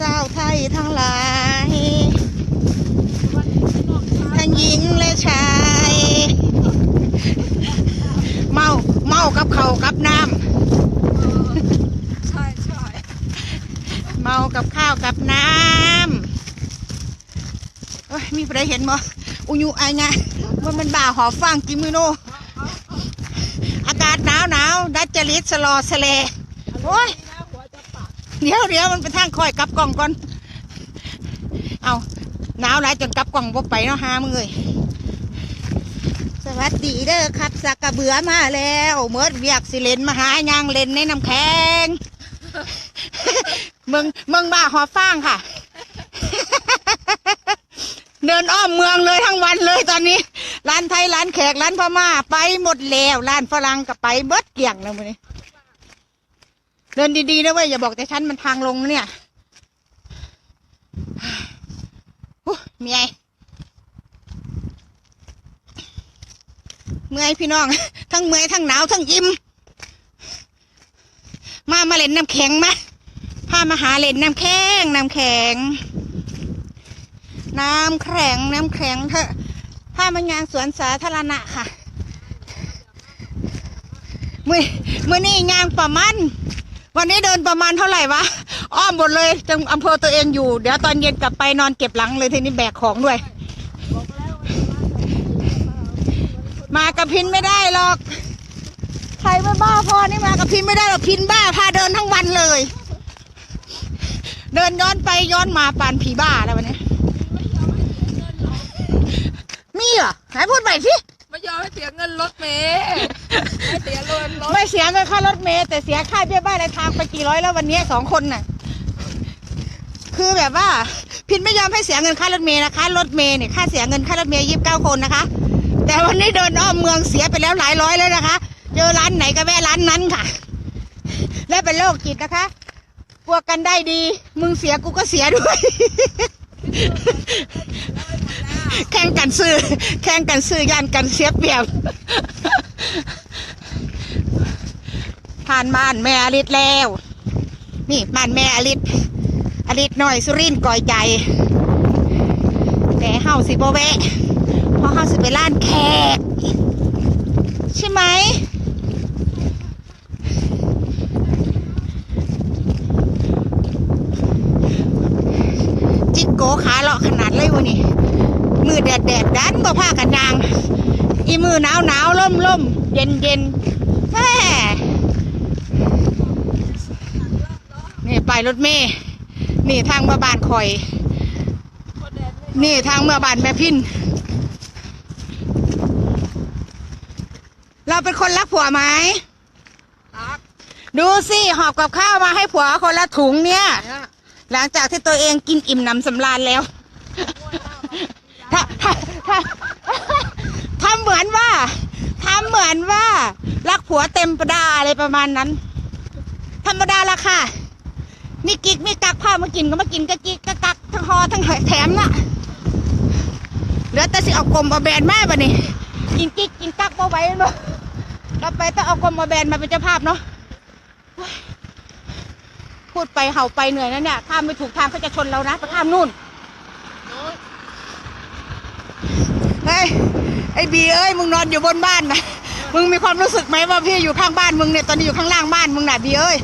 สาวไทยทั้งหลายทั้งหญิงและชาย เมาเมากับเขากับน้ใช่ใช่ำเมากับข้าวกับน้ำโอ้ยมีใครเห็นมั้อุยุไอไงว่ามันบ่าหอฟังกิมิโน อากาศหนาวหนาวดัดจริตสลอสเลโอ้ย เดี๋ยวเดี๋ยวมันเป็นทางคอยกลับกล่องก่อน เอาหนาวหลายจนกลับกล่องบ่ไปเนาะหามึงเลยสวัสดีเด้อครับสักกระเบือมาแล้วเมื่อเวียกสิเลนมาหายางเลนในน้ำแข็งมึงมึงบ้าหอฟางค่ะ เดินอ้อมเมืองเลยทั้งวันเลยตอนนี้ ร้านไทยร้านแขกร้านพม่าไปหมดแล้วร้านฝรั่งก็ไปเบิดเกี่ยงแล้วมื้อนี้ เดินดีๆนะเว้ยอย่าบอกแต่ฉันมันทางลงเนี่ยฮู้เมียเมื่อยพี่น้อง ทั้งเมื่อยทั้งหนาวทั้งอิ่มมามาเล่นน้ำแข็งมาพามาหาเล่นน้ำแข็งน้ำแข็ง น้ำแข็งน้ำแข็งเถอะพามางานสวนสาธารณะค่ะมือมือนี่ยางประมาณ วันนี้เดินประมาณเท่าไหร่วะ อ้อมหมดเลยจังอำเภอตัวเองอยู่ เดี๋ยวตอนเย็นกลับไปนอนเก็บหลังเลยทีนี้แบกของด้วย มากับพินไม่ได้หรอก ใครไม่บ้าพอนี่มากับพินไม่ได้หรอกพินบ้าพาเดินทั้งวันเลย เดินย้อนไปย้อนมาปานผีบ้าแล้ววันนี้ มีเหรอไหนพูดใหม่สิ ยอมให้เสียเงินรถเมย์ไม่เสียเงินรถไม่เสียเงินค่ารถเมล์แต่เสียค่าเบี้ยบ้านในทางไปกี่ร้อยแล้ววันนี้สองคนน่ะ คือแบบว่า พินไม่ยอมให้เสียเงินค่ารถเมล์นะคะรถเมล์เนี่ยค่าเสียเงินค่ารถเมล์ยี่สิบเก้าคนนะคะ แต่วันนี้เดินอ้อมเมืองเสียไปแล้วหลายร้อยแล้วนะคะ เจอร้านไหนก็แวะร้านนั้นค่ะ และเป็นโรคจิตนะคะพวกกันได้ดี มึงเสียกูก็เสียด้วย แข่งกันซื้อ แข่งกันซื้อยันกันเสียเปรียบผ่านบ้านแม่อลิศแล้ว นี่บ้านแม่อลิศอลิศหน่อยสุรินต์ก่อยใจ แต่เฮาสิบ่แวะเพราะเฮาสิไปร้านแขก ใช่ไหมจิกโกขาเลาะขนาดเลยวันนี้ มือแดดแดดดันบ่ผ้ากันยาง อีมือหนาวหนาวล่มล่มเย็นเย็นแม่นี่ไปรถเมย์นี่ทางเมื่อบานคอย นี่ทางเมื่อบานแม่พินเราเป็นคนรักผัวไหมรักดูสิหอบกับข้าวมาให้ผัวคนละถุงเนี่ยเนี่ยหลังจากที่ตัวเองกินอิ่มหนำสำราญแล้ว ถ้าถ้าถ้าทำเหมือนว่าทำเหมือนว่า รักผัวเต็มประดาอะไรประมาณนั้น ธรรมดาละค่ะ มีกิ๊กมีกักผ้ามากินก็มากินก็กิ๊กก็กักทั้งหอทั้งแถมน่ะเหลือแต่สิเอากลมเอาแบนมาบ่นี่กินกิ๊กกินกักบ่ไหว้เนาะเราไปต้องเอากลมเอาแบนมาเป็นเจ้าภาพเนาะพูดไปเห่าไปเหนื่อยนะเนี่ยข้ามไม่ถูกทางเขาจะชนเรานะไปข้ามนู่นเฮ้ย ไอ้บีเอ้ยมึงนอนอยู่บนบ้านนะมึงมีความรู้สึกไหมว่าพี่อยู่ข้างบ้านมึงเนี่ยตอนนี้อยู่ข้างล่างบ้านมึงน่ะบีเอ้ย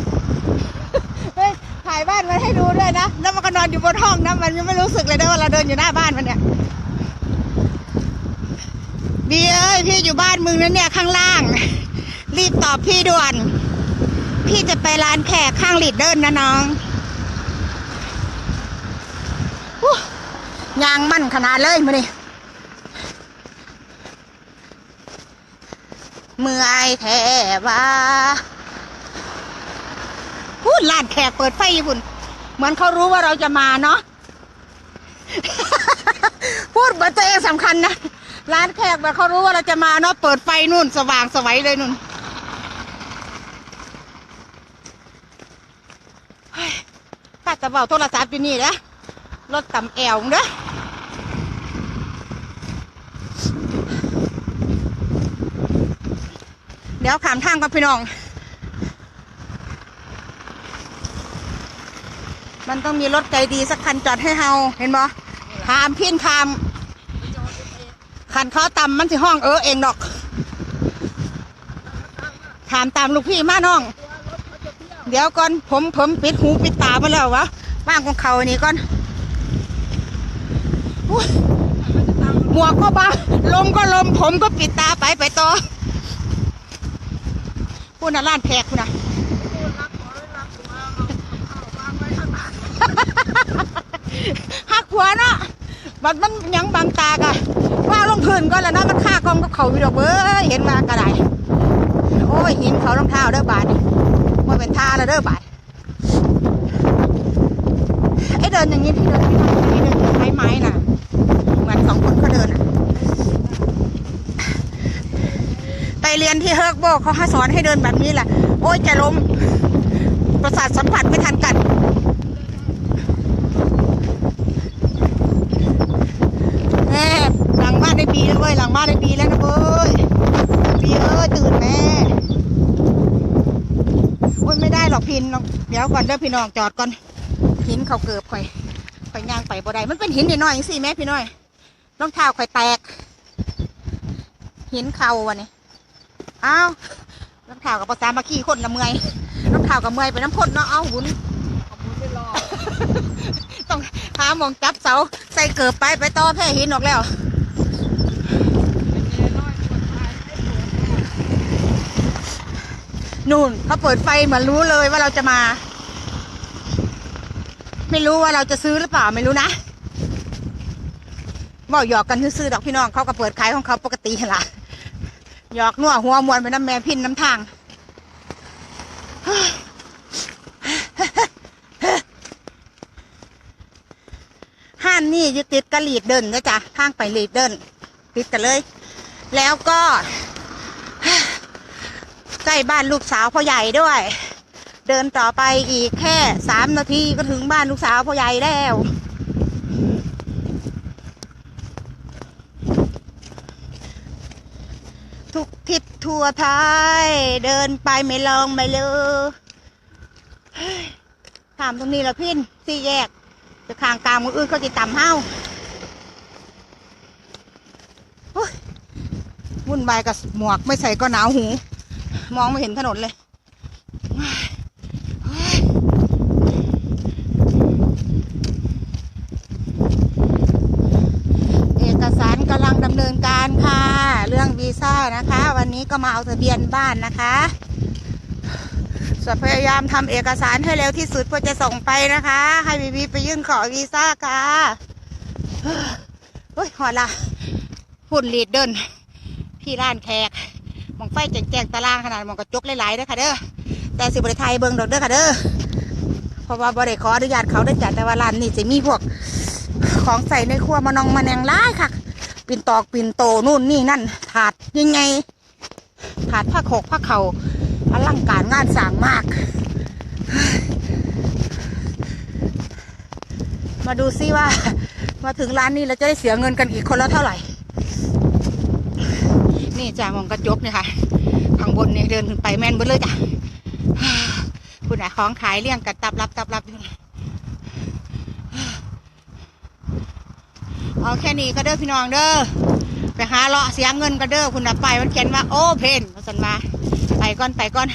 เฮ้ยถ่ายบ้านมันให้ดูด้วยนะแล้วมันก็นอนอยู่บนห้องนะมันยังไม่รู้สึกเลยนะว่าเราเดินอยู่หน้าบ้านมันเนี่ยบีเอ้ยพี่อยู่บ้านมึงนะเนี่ยข้างล่าง รีบตอบพี่ด่วน พี่จะไปร้านแขกข้างลีดเดินนะน้องอู้ยางมั่นขนาดเลยมานี่ เมื่อยแท้ว่าพูดร้านแขกเปิดไฟญี่ปุ่น เหมือนเขารู้ว่าเราจะมาเนาะพูดเหมือนตัวเองสำคัญนะร้านแขกแบบเขารู้ว่าเราจะมาเนาะเปิดไฟนู่นสว่างสวัยเลยนู่นป้าจะเบาโทรศัพท์อยู่นี่นะรถต่ำแอวเด้อ ดี๋ยวขามทางกับพี่น้อง มันต้องมีรถใจดีสักคันจอดให้เฮาเห็นบ่ขามพินขามคันเขาต่ำมันสิห้องเออเองดอกถามตามลูกพี่มาน้อง เดี๋ยวก่อนผมผมปิดหูปิดตามาแล้ววะบ้างของเขาอันนี้ก่อนหมวกก็บ้าลมก็ลมผมก็ปิดตาไปไปต่อ พูดนะล้านแพกคุณนะหักหัวเนาะมันมันยังบังตากะว่าลงพื้นก็แล้วนะมันฆ่ากองกับเขาอยู่ดอกเว้ยเห็นว่ากระไดโอ้ยหินเขารองเท้าเด้อบาดมันเป็นท่าแล้วเด้อบาดไอ้เดินอย่างนี้ที่เดินไม่ได้ไอ้เดินไม้ไม้น่ะเหมือนสองคนเขาเดินอะ ไป เรียนที่เฮิร์กโบกเขาให้สอนให้เดินแบบนี้แหละ โอ้ยจะล้ม ประสาทสัมผัสไม่ทันกันแม่หลังบ้านได้ปีแล้วเว้ย หลังบ้านได้ปีแล้วนะเว้ยปีเอ้ยตื่นแม่โอ้ยไม่ได้หรอกพินหรอกเดี๋ยวก่อนเด้อพี่น้องจอดก่อนหินเขาเกือบข่อยข่อยย่างไปบ่ได้ มันเป็นหินนิดหน่อยสิแม่พี่น้อยรองเท้าข่อยแตก หินเข่าวันนี้ อ้าวรองเท้ากับภาษามาขี้คนละเมื่อยรองเท้ากับเมื่อยไปน้ำพ่นเนาะเอาหุนขอบคุณไม่รอต้องหาหมองจับเสาใส่เกือบไปไปต่อแพร่หินออกแล้วเป็นไงน้อยปวดท้ายไม่ปวดนู่นเขาเปิดไฟเหมือนรู้เลยว่าเราจะมา ไม่รู้ว่าเราจะซื้อหรือเปล่าไม่รู้นะบอกหยอกกันซื้อๆดอกพี่น้องเขาก็เปิดขายของเขาปกติหั่นล่ะ หยอกนัวหัวมวนไปน้ำแม่พินน้ำทางห้านนี่อยู่ติดกับลีดเดินนะจ๊ะข้างไปลีดเดิน ติดกันเลย แล้วก็ใกล้บ้านลูกสาวพ่อใหญ่ด้วย เดินต่อไปอีกแค่สามนาทีก็ถึงบ้านลูกสาวพ่อใหญ่แล้ว ทุกทิศทั่วไทย เดินไปไม่ลองไม่เลยถามตรงนี้ละพินสี่แยก จะข้างกลางมืออื่นเขาจะต่ำเฮ้าวุ่นวายกับหมวกไม่ใส่ก็หนาวหู มองไม่เห็นถนนเลยเฮ้ยเอกสารกำลังดำ เนินการค่ะ เรื่องวีซ่านะคะ วันนี้ก็มาเอาทะเบียนบ้านนะคะจะพยายามทำเอกสารให้เร็วที่สุดเพื่อจะส่งไปนะคะ ให้บีบีไปยื่นขอวีซ่าค่ะเฮ้ยหอละหุ่นลีดเดินที่ร้านแขกมองไฟแจงๆตารางขนาดมองกระจกหลายๆเด้อค่ะเด้อแต่สิบริไทยเบิ่งดอกเด้อค่ะเด้อเพราะว่าบริขออนุญาตเขาได้จัดแต่ว่าร้านนี่จะมีพวกของใส่ในครัวมานองมาแนงร้ายค่ะ ปิ่นตอกปิ่นโตนู่นนี่นั่น ถาดยังไง ถาดผ้าโขกผ้าเขาอลังการงานสร้างมาก มาดูซิว่า มาถึงร้านนี้เราจะได้เสียเงินกันอีกคนละเท่าไหร่ นี่จ้ะมองกระจกเนี่ยค่ะ ข้างบนเนี่ยเดินขึ้นไปแม่นเบดเลยจ้ะคุณอะของขายเลี่ยงกันตับรับตับรับอยู่นะ เอาแค่นี้ก็เด้อพี่น้องเด้อไปหาเลาะเสียเงินก็เด้อคุณอะไปมันเขียนว่าโอเพนมาสันมาไปก่อนไปก่อน